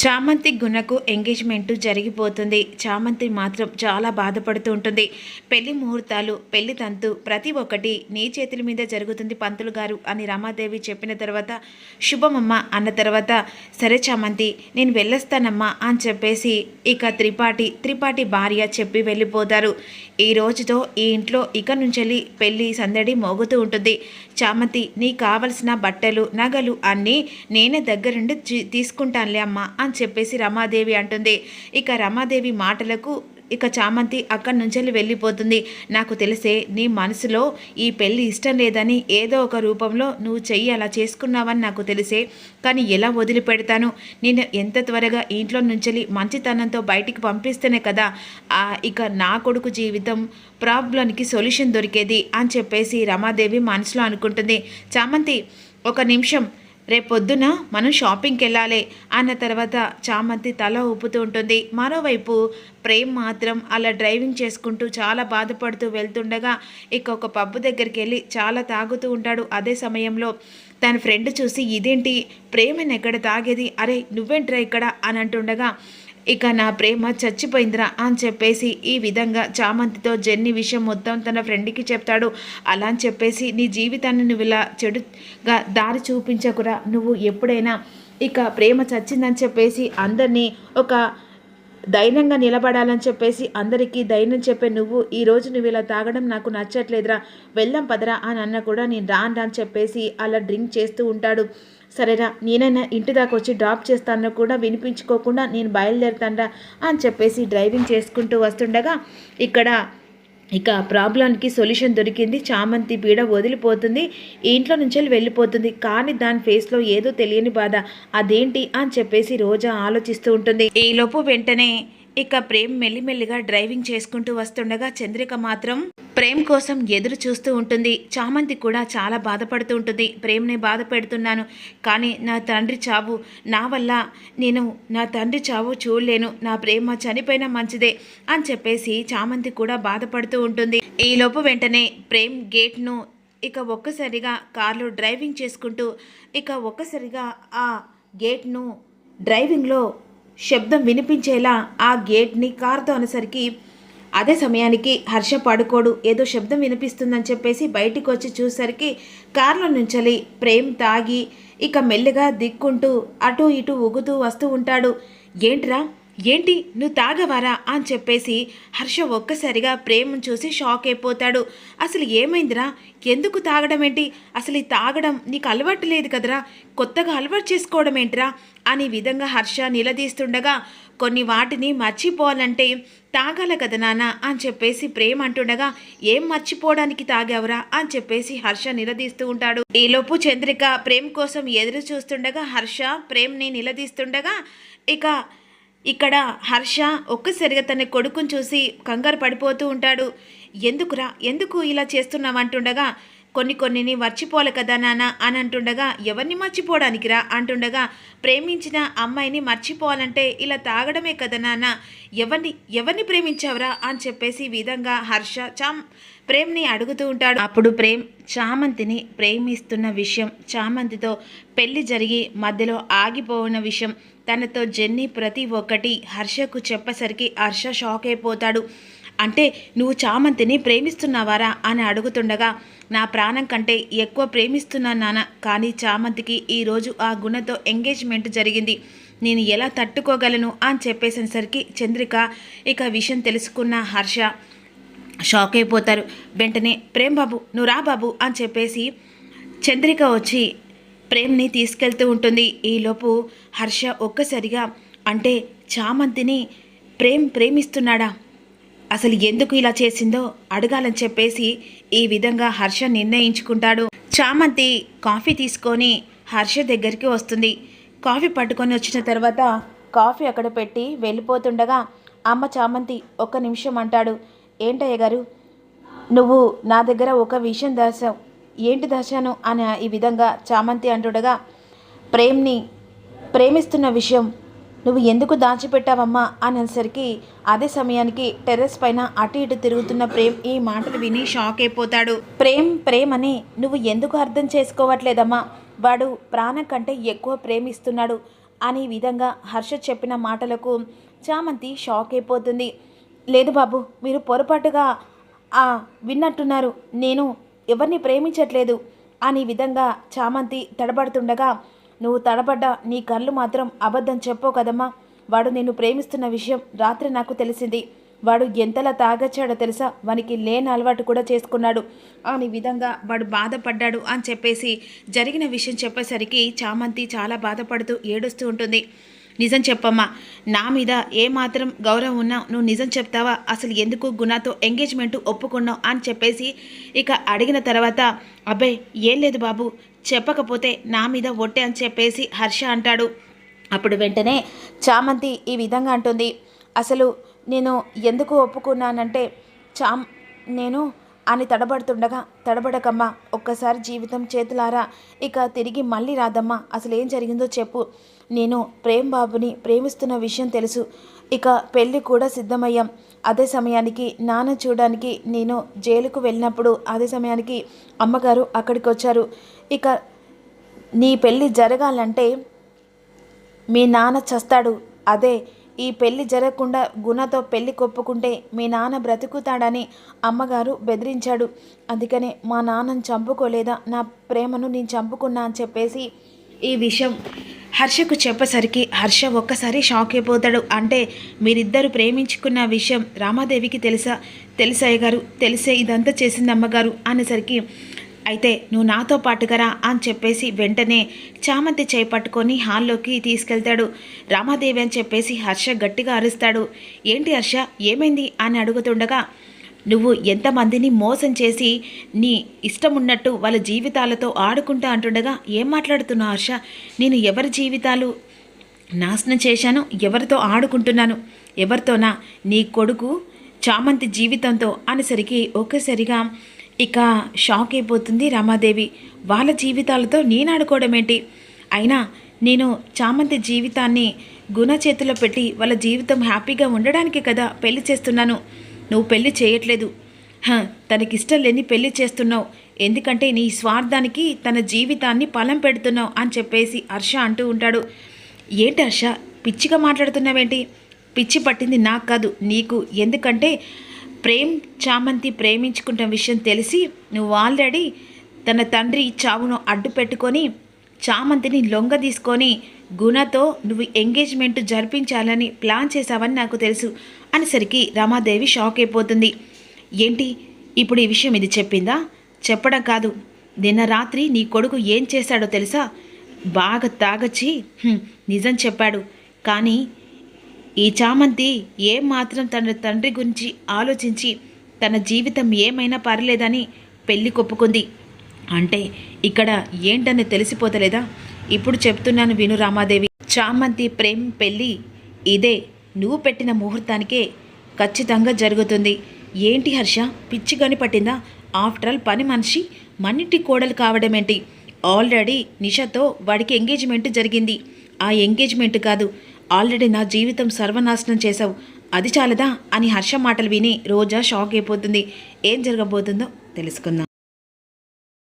చామంతి గుణకు ఎంగేజ్మెంట్ జరిగిపోతుంది. చామంతి మాత్రం చాలా బాధపడుతూ ఉంటుంది. పెళ్ళి ముహూర్తాలు పెళ్ళి తంతు ప్రతి ఒక్కటి నీ చేతుల మీద జరుగుతుంది పంతులు గారు అని రమాదేవి చెప్పిన తర్వాత శుభమమ్మ అన్న తర్వాత సరే చామంతి నేను వెళ్ళొస్తానమ్మా అని చెప్పేసి ఇక త్రిపాఠి త్రిపాఠి భార్య చెప్పి వెళ్ళిపోతారు. ఈ రోజుతో ఈ ఇంట్లో ఇక నుంచి పెళ్ళి సందడి మోగుతూ ఉంటుంది. చామంతి నీకు కావలసిన బట్టలు నగలు అన్నీ నేనే దగ్గరుండి తీసుకుంటానులే అమ్మా అని అని చెప్పేసి రమాదేవి అంటుంది. ఇక రమాదేవి మాటలకు ఇక చామంతి అక్కడి నుంచి వెళ్ళిపోతుంది. నాకు తెలిసే నీ మనసులో ఈ పెళ్ళి ఇష్టం లేదని ఏదో ఒక రూపంలో నువ్వు చెయ్యి అలా చేసుకున్నావని నాకు తెలిసే. కానీ ఎలా వదిలిపెడతాను? నేను ఎంత త్వరగా ఇంట్లో నుంచి మంచితనంతో బయటికి పంపిస్తేనే కదా ఇక నా కొడుకు జీవితం ప్రాబ్లంకి సొల్యూషన్ దొరికేది అని చెప్పేసి రమాదేవి మనసులో అనుకుంటుంది. చామంతి ఒక నిమిషం. రేపొద్దున మనం షాపింగ్కి వెళ్ళాలి అన్న తర్వాత చామంతి తల ఊపుతూ ఉంటుంది. మరోవైపు ప్రేమ్ మాత్రం అలా డ్రైవింగ్ చేసుకుంటూ చాలా బాధపడుతూ వెళ్తుండగా ఇక ఒక పబ్బు దగ్గరికి వెళ్ళి చాలా తాగుతూ ఉంటాడు. అదే సమయంలో తన ఫ్రెండ్ చూసి ఇదేంటి? ప్రేమని ఎక్కడ తాగేది? అరే నువ్వేంట్రా ఇక్కడ? అని అంటుండగా ఇక నా ప్రేమ చచ్చిపోయిందిరా అని చెప్పేసి ఈ విధంగా చామంతితో జెన్ని విషయం మొత్తం తన ఫ్రెండ్కి చెప్తాడు. అలా అని చెప్పేసి నీ జీవితాన్ని నువ్వు ఇలా చెడుగా దారి చూపించకురా. నువ్వు ఎప్పుడైనా ఇక ప్రేమ చచ్చిందని చెప్పేసి అందరినీ ఒక ధైర్యంగా నిలబడాలని చెప్పేసి అందరికీ ధైర్యం చెప్పే నువ్వు ఈ రోజు నువ్వు ఇలా తాగడం నాకు నచ్చట్లేదురా. వెళ్ళం పదరా అని అన్న కూడా నేను రాను రా అని చెప్పేసి అలా డ్రింక్ చేస్తూ ఉంటాడు. సరేరా నేనైనా ఇంటి దాకా వచ్చి డ్రాప్ చేస్తానో కూడా వినిపించుకోకుండా నేను బయలుదేరుతానరా అని చెప్పేసి డ్రైవింగ్ చేసుకుంటూ వస్తుండగా ఇక్కడ ఇక ప్రాబ్లంకి సొల్యూషన్ దొరికింది. చామంతి పీడ వదిలిపోతుంది. ఇంట్లో నుంచి వెళ్ళిపోతుంది. కానీ దాని ఫేస్లో ఏదో తెలియని బాధ. అదేంటి అని చెప్పేసి రోజా ఆలోచిస్తూ ఉంటుంది. ఈలోపు వెంటనే ఇక ప్రేమ్ మెల్లిమెల్లిగా డ్రైవింగ్ చేసుకుంటూ వస్తుండగా చంద్రిక మాత్రం ప్రేమ్ కోసం ఎదురు చూస్తూ ఉంటుంది. చామంతి కూడా చాలా బాధపడుతూ ఉంటుంది. ప్రేమ్ని బాధ పెడుతున్నాను. కానీ నా తండ్రి చావు నా వల్ల నేను నా తండ్రి చావు చూడలేను. నా ప్రేమ చనిపోయినా మంచిదే అని చెప్పేసి చామంతి కూడా బాధపడుతూ ఉంటుంది. ఈలోపు వెంటనే ప్రేమ్ గేట్ను ఇక ఒక్కసారిగా కార్లో డ్రైవింగ్ చేసుకుంటూ ఇక ఒక్కసారిగా ఆ గేట్ను డ్రైవింగ్లో శబ్దం వినిపించేలా ఆ గేట్ని కారుతో అనేసరికి అదే సమయానికి హర్ష పడుకోడు. ఏదో శబ్దం వినిపిస్తుందని చెప్పేసి బయటికి వచ్చి చూసరికి కారులో నుంచలి ప్రేమ్ తాగి ఇక మెల్లిగా దిక్కుంటూ అటు ఇటు ఊగుతూ వస్తూ ఉంటాడు. ఏంట్రా? ఏంటి? నువ్వు తాగవారా? అని చెప్పేసి హర్ష ఒక్కసారిగా ప్రేమను చూసి షాక్ అయిపోతాడు. అసలు ఏమైందిరా? ఎందుకు తాగడం ఏంటి? అసలు ఈ తాగడం నీకు అలవాటు లేదు కదరా? కొత్తగా అలవాటు చేసుకోవడం ఏంటిరా? అని విధంగా హర్ష నిలదీస్తుండగా కొన్ని వాటిని మర్చిపోవాలంటే తాగాల కదా నాన్న? అని చెప్పేసి ప్రేమ అంటుండగా ఏం మర్చిపోవడానికి తాగావురా? అని చెప్పేసి హర్ష నిలదీస్తూ ఉంటాడు. ఈలోపు చంద్రిక ప్రేమ్ కోసం ఎదురు చూస్తుండగా హర్ష ప్రేమ్ని నిలదీస్తుండగా ఇక ఇక్కడ హర్ష ఒక్కసారిగా తన కొడుకుని చూసి కంగారు పడిపోతూ ఉంటాడు. ఎందుకురా? ఎందుకు ఇలా చేస్తున్నావంటుండగా కొన్ని కొన్నిని మర్చిపోవాలి కదా నాన్న అని అంటుండగా ఎవరిని మర్చిపోవడానికి రా అంటుండగా ప్రేమించిన అమ్మాయిని మర్చిపోవాలంటే ఇలా తాగడమే కదా నాన్న. ఎవరిని ఎవరిని ప్రేమించావురా? అని చెప్పేసి విధంగా హర్ష చామ్ ప్రేమ్ని అడుగుతూ ఉంటాడు. అప్పుడు ప్రేమ్ చామంతిని ప్రేమిస్తున్న విషయం చామంతితో పెళ్ళి జరిగి మధ్యలో ఆగిపోయిన విషయం తనతో జెన్నీ ప్రతి ఒక్కటి హర్షకు చెప్పసరికి హర్ష షాక్ అయిపోతాడు. అంటే నువ్వు చామంతిని ప్రేమిస్తున్నావారా? అని అడుగుతుండగా నా ప్రాణం కంటే ఎక్కువ ప్రేమిస్తున్నాను నాన్న కానీ చామంతికి ఈరోజు ఆ గుణతో ఎంగేజ్మెంట్ జరిగింది. నేను ఎలా తట్టుకోగలను? అని చెప్పేసేసరికి చంద్రిక ఇక విషయం తెలుసుకున్న హర్ష షాక్ అయిపోతారు. వెంటనే ప్రేమ్ బాబు నువ్వు రా బాబు అని చెప్పేసి చంద్రిక వచ్చి ప్రేమ్ని తీసుకెళ్తూ ఉంటుంది. ఈలోపు హర్ష ఒక్కసారిగా అంటే చామంతిని ప్రేమ్ ప్రేమిస్తున్నాడా? అసలు ఎందుకు ఇలా చేసిందో అడగాలని చెప్పేసి ఈ విధంగా హర్ష నిర్ణయించుకుంటాడు. చామంతి కాఫీ తీసుకొని హర్ష దగ్గరికి వస్తుంది. కాఫీ పట్టుకొని వచ్చిన తర్వాత కాఫీ అక్కడ పెట్టి వెళ్ళిపోతుండగా అమ్మ చామంతి ఒక్క నిమిషం అంటాడు ఏంటయ్య గారు నువ్వు నా దగ్గర ఒక విషయం దాసావు. ఏంటి దాశాను అని ఈ విధంగా చామంతి అంటుండగా ప్రేమ్ని ప్రేమిస్తున్న విషయం నువ్వు ఎందుకు దాచిపెట్టావమ్మా? అనేసరికి అదే సమయానికి టెర్రస్ పైన అటు ఇటు తిరుగుతున్న ప్రేమ్ ఈ మాటలు విని షాక్ అయిపోతాడు ప్రేమ్ ప్రేమ్ అని నువ్వు ఎందుకు అర్థం చేసుకోవట్లేదమ్మా? వాడు ప్రాణం కంటే ఎక్కువ ప్రేమిస్తున్నాడు అని విధంగా హర్ష చెప్పిన మాటలకు చామంతి షాక్ అయిపోతుంది లేదు బాబు మీరు పొరపాటుగా విన్నట్టున్నారు. నేను ఎవరిని ప్రేమించట్లేదు. అని విధంగా చామంతి తడబడుతుండగా నువ్వు తడబడ్డ నీ కళ్ళు మాత్రం అబద్ధం చెప్పవు కదమ్మా. వాడు నిన్ను ప్రేమిస్తున్న విషయం రాత్రి నాకు తెలిసింది. వాడు ఎంతలా తాగచ్చాడో తెలుసా? వానికి లేని అలవాటు కూడా చేసుకున్నాడు. అని విధంగా వాడు బాధపడ్డాడు అని చెప్పేసి జరిగిన విషయం చెప్పేసరికి చామంతి చాలా బాధపడుతూ ఏడుస్తూ ఉంటుంది. నిజం చెప్పమ్మా. నా మీద ఏమాత్రం గౌరవం ఉన్నా నువ్వు నిజం చెప్తావా? అసలు ఎందుకు గుణాతో ఎంగేజ్మెంట్ ఒప్పుకున్నావు అని చెప్పేసి ఇక అడిగిన తర్వాత అబ్బాయి ఏం లేదు బాబు చెప్పకపోతే నా మీద ఒట్టే అని చెప్పేసి హర్ష అంటాడు. అప్పుడు వెంటనే చామంతి ఈ విధంగా అంటుంది. అసలు నేను ఎందుకు ఒప్పుకున్నానంటే చామ్ నేను అని తడబడుతుండగా తడబడకమ్మా ఒక్కసారి జీవితం చేతులారా ఇక తిరిగి మళ్ళీ రాదమ్మా అసలు ఏం జరిగిందో చెప్పు. నేను ప్రేమ్ బాబుని ప్రేమిస్తున్న విషయం తెలుసు. ఇక పెళ్ళి కూడా సిద్ధమయ్యాం. అదే సమయానికి నాన్న చూడడానికి నేను జైలుకు వెళ్ళినప్పుడు అదే సమయానికి అమ్మగారు అక్కడికి వచ్చారు ఇక నీ పెళ్ళి జరగాలంటే మీ నాన్న చస్తాడు. అదే ఈ పెళ్ళి జరగకుండా గుణతో పెళ్ళి కొప్పుకుంటే మీ నాన్న బ్రతుకుతాడని అమ్మగారు బెదిరించాడు. అందుకనే మా నాన్నను చంపుకోలేదా? నా ప్రేమను నేను చంపుకున్నా అని చెప్పేసి ఈ విషయం హర్షకు చెప్పేసరికి హర్ష ఒక్కసారి షాక్ అయిపోతాడు. అంటే మీరిద్దరు ప్రేమించుకున్న విషయం రామాదేవికి తెలుసా? తెలుసాయ్య గారు తెలిసే ఇదంతా చేసింది అమ్మగారు అనేసరికి అయితే నువ్వు నాతో పాటుగరా అని చెప్పేసి వెంటనే చామంతి చేపట్టుకొని పట్టుకొని హాల్లోకి తీసుకెళ్తాడు. రామాదేవి అని చెప్పేసి హర్ష గట్టిగా అరుస్తాడు. ఏంటి హర్ష ఏమైంది? అని అడుగుతుండగా నువ్వు ఎంతమందిని మోసం చేసి నీ ఇష్టం ఉన్నట్టు వాళ్ళ జీవితాలతో ఆడుకుంటా అంటుండగా ఏం మాట్లాడుతున్నావు హర్ష? నేను ఎవరి జీవితాలు నాశనం చేశాను ఎవరితో ఆడుకుంటున్నాను? ఎవరితోనా? నీ కొడుకు చామంతి జీవితంతో? అనేసరికి ఒక్కసారిగా ఇక షాక్ అయిపోతుంది రమాదేవి. వాళ్ళ జీవితాలతో నేను ఆడుకోవడం ఏంటి? అయినా నేను చామంతి జీవితాన్ని గుణ చేతిలో పెట్టి వాళ్ళ జీవితం హ్యాపీగా ఉండడానికి కదా పెళ్ళి చేస్తున్నాను. నువ్వు పెళ్ళి చేయట్లేదు. హ, తనకిష్టం లేని పెళ్ళి చేస్తున్నావు. ఎందుకంటే నీ స్వార్థానికి తన జీవితాన్ని పలం పెడుతున్నావు అని చెప్పేసి హర్ష అంటూ ఉంటాడు. ఏంటి హర్ష? పిచ్చిగా మాట్లాడుతున్నావేంటి? పిచ్చి పట్టింది నాకు కాదు. నీకు ఎందుకంటే ప్రేమ్ చామంతి ప్రేమించుకుంటున్న విషయం తెలిసి నువ్వు ఆల్రెడీ తన తండ్రి చావును అడ్డు పెట్టుకొని చామంతిని లొంగ తీసుకొని గుణతో నువ్వు ఎంగేజ్మెంట్ జరిపించాలని ప్లాన్ చేశావని నాకు తెలుసు అనేసరికి రమాదేవి షాక్ అయిపోతుంది. ఏంటి? ఇప్పుడు ఈ విషయం ఇది చెప్పిందా? చెప్పడం కాదు. నిన్న రాత్రి నీ కొడుకు ఏం చేశాడో తెలుసా? బాగా తాగచ్చి నిజం చెప్పాడు. కానీ ఈ చామంతి ఏం మాత్రం తన తండ్రి గురించి ఆలోచించి తన జీవితం ఏమైనా పర్లేదని పెళ్ళి కొప్పుకుంది. అంటే ఇక్కడ ఏంటని తెలిసిపోతలేదా? ఇప్పుడు చెప్తున్నాను విను రామాదేవి. చామంతి ప్రేమ్ పెళ్ళి ఇదే నువ్వు పెట్టిన ముహూర్తానికే ఖచ్చితంగా జరుగుతుంది. ఏంటి హర్ష? పిచ్చిగాని పట్టిందా? ఆఫ్టర్ ఆల్ పని మనిషి మన్నింటి కోడలు కావడమేంటి? ఆల్రెడీ నిషాతో వాడికి ఎంగేజ్మెంట్ జరిగింది. ఆ ఎంగేజ్మెంట్ కాదు. ఆల్రెడీ నా జీవితం సర్వనాశనం చేశావు. అది చాలదా? అని హర్ష మాటలు విని రోజా షాక్ అయిపోతుంది. ఏం జరగబోతుందో తెలుసుకుందాం.